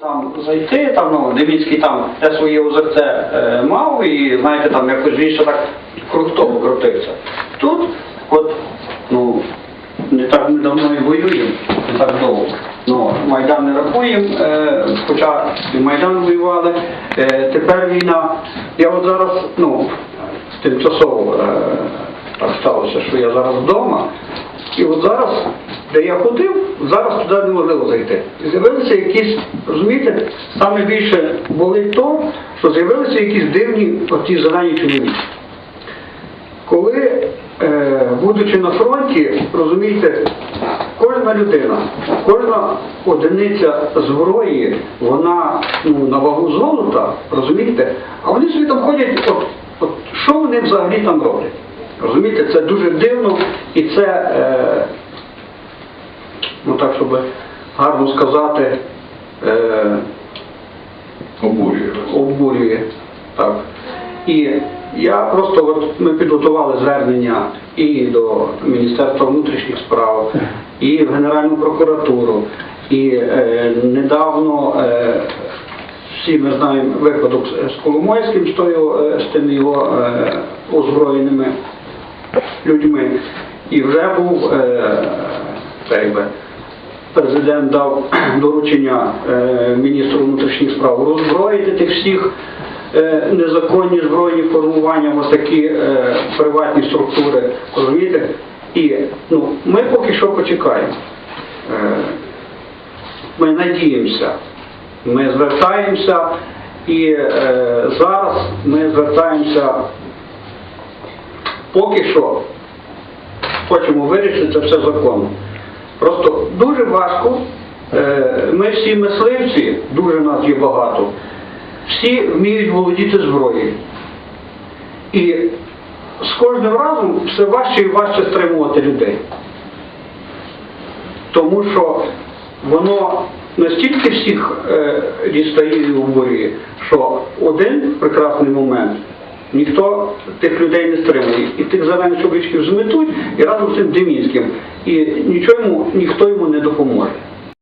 там зайти, там, ну, Дивіцький там те своє озерце е, мав і, знаєте, там якось більше так кругтово крутився. Тут, от, ну, не так ми давно і воюємо, не так довго. Ну, Майдан не рахуємо, е, хоча і Майдан воювали. Е, тепер війна. Я от зараз, ну, тимчасово е, так сталося, що я зараз вдома. І от зараз, де я ходив, зараз туди неможливо зайти. І з'явилися якісь, розумієте, саме більше болить то, що з'явилися якісь дивні оті зелені чоловіки. Коли, е, будучи на фронті, розумієте, кожна людина, кожна одиниця зброї, вона ну, на вагу золота, розумієте, а вони собі там ходять, от, от що вони взагалі там роблять? Розумієте, це дуже дивно і це, е, ну так, щоб гарно сказати, е, Обурює. обурює. Так. І я просто от ми підготували звернення і до Міністерства внутрішніх справ, і в Генеральну прокуратуру. І е, недавно е, всі ми знаємо випадок з- Коломойським, з, тою, е, з тими його е, озброєними людьми. І вже був е, президент дав доручення е, міністру внутрішніх справ роззброїти тих всіх е, незаконні збройні формування, ось такі е, приватні структури, розумієте? І ну, ми поки що почекаємо. Ми надіємося, ми звертаємося, і зараз ми звертаємося поки що хочемо вирішити це все законно. Просто дуже важко. е, Ми всі мисливці, дуже нас є багато, всі вміють володіти зброєю. І з кожним разом все важче і важче стримувати людей. Тому що воно настільки всіх е, дістає і обурює, що один прекрасний момент ніхто тих людей не стримує. І тих зелених чоловічків зметуть і разом з цим Демінським. І нічого йому, ніхто йому не допоможе.